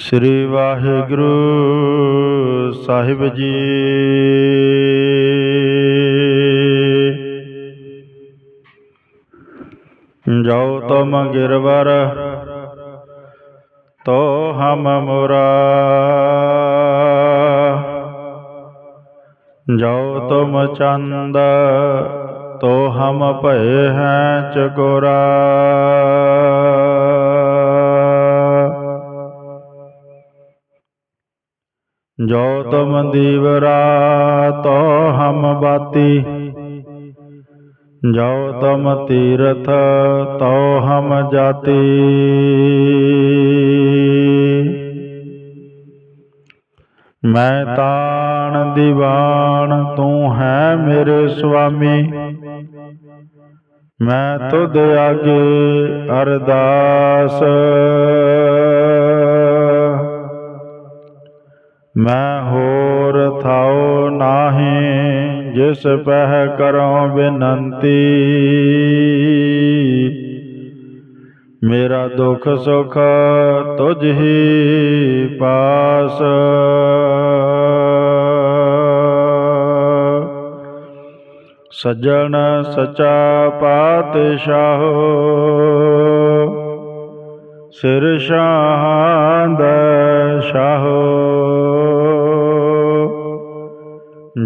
ਸ੍ਰੀ ਵਾਹਿਗੁਰੂ ਸਾਹਿਬ ਜੀ। ਜਾਉ ਤੁਮ ਗਿਰਵਰ, ਤੋ ਹਮ ਮੁਰਾ। ਜਾਉ ਤੁਮ ਚੰਦ, ਤੋ ਹਮ ਭਏ ਹੈ ਚਕੋਰਾ। ਜੋ ਤੁਮ ਦੀਵਰਾ ਤੋ ਹਮ ਬਾਤੀ। ਜੋ ਤੁਮ ਤੀਰਥ ਤੋ ਹਮ ਜਾਤੀ। ਮੈਂ ਤਾਣ ਦੀਵਾਨ ਤੂੰ ਹੈ ਮੇਰੇ ਸੁਆਮੀ। ਮੈਂ ਤੁਧ ਆਗੇ ਅਰਦਾਸ। ਮੈਂ ਹੋਰ ਥਾਉ ਨਾਹੀ, ਜਿਸ ਪਹਿ ਕਰਉ ਬੇਨੰਤੀ। ਮੇਰਾ ਦੁਖ ਸੁਖ ਤੁਝ ਹੀ ਪਾਸ। ਸਜਣ ਸਚਾ ਪਾਤਸ਼ਾਹ, ਸਿਰ ਸ਼ਾਹਦ ਸ਼ਾਹੋ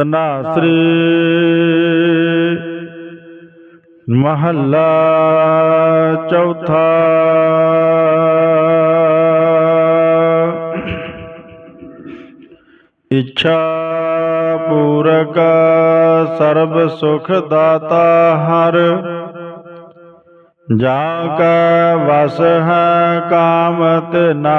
ਤਨਾਸਰੀ ਮਹੱਲਾ ਚੌਥਾ ਇੱਛਾ ਪੂਰਕ ਸਰਬ ਸੁਖ ਦਾਤਾ ਹਰ ਜਾਂ ਕੈ ਵਸ ਹੈ ਕਾਮ ਤਿਨਾ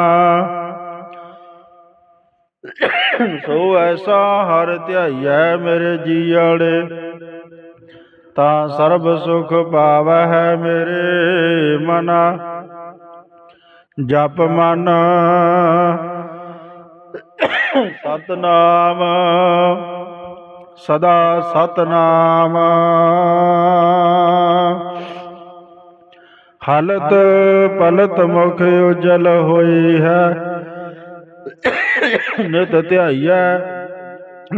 ਸੋ ਐਸਾ ਹਰ ਧਿਆਈਐ ਮੇਰੇ ਜੀਆੜੇ ਤਾਂ ਸਰਬ ਸੁਖ ਪਾਵਹਿ ਮੇਰੇ ਮਨਾ। ਜਪ ਮਨ ਸਤਨਾਮ, ਸਦਾ ਸਤਨਾਮ। ਹਲਤ ਪਲਤ ਮੁਖ ਉਜਲ ਹੋਈ ਹੈ। ਨਿਤ ਧਿਆਈਐ,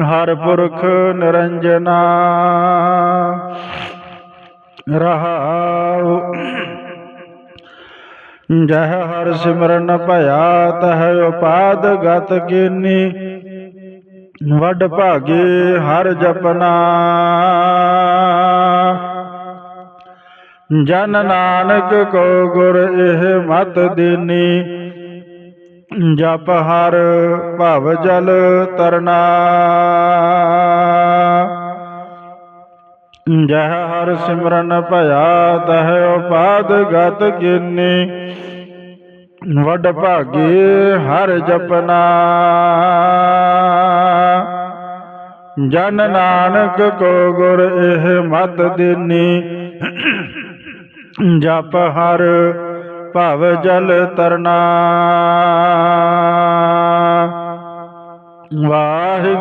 ਹਰ ਪੁਰਖ ਨਿਰੰਜਨਾ। ਰਹਾਉ, ਜਹ ਹਰ ਸਿਮਰਨ ਭਇਆ, ਤਹ ਉਪਾਦ ਗਤ ਕੀਨੀ। ਵੱਡ ਭਾਗੇ ਹਰ ਜਪਨਾ। ਜਨ ਨਾਨਕ ਕੋ ਗੁਰ ਇਹ ਮਤ ਦੇਨੀ। ਜਪ ਹਰ ਭਵ ਜਲ ਤਰਨਾ। ਜਹ ਹਰ ਸਿਮਰਨ ਭਇਆ, ਤਹ ਉਪਾਦ ਗਤ ਗਿਨੀ। ਵਡ ਭਾਗੀ ਹਰ ਜਪਨਾ। ਜਨ ਨਾਨਕ ਕੋ ਗੁਰ ਇਹ ਮਤ ਦੇਨੀ। ਜਪ ਹਰ ਭਵ ਜਲ ਤਰਨਾ।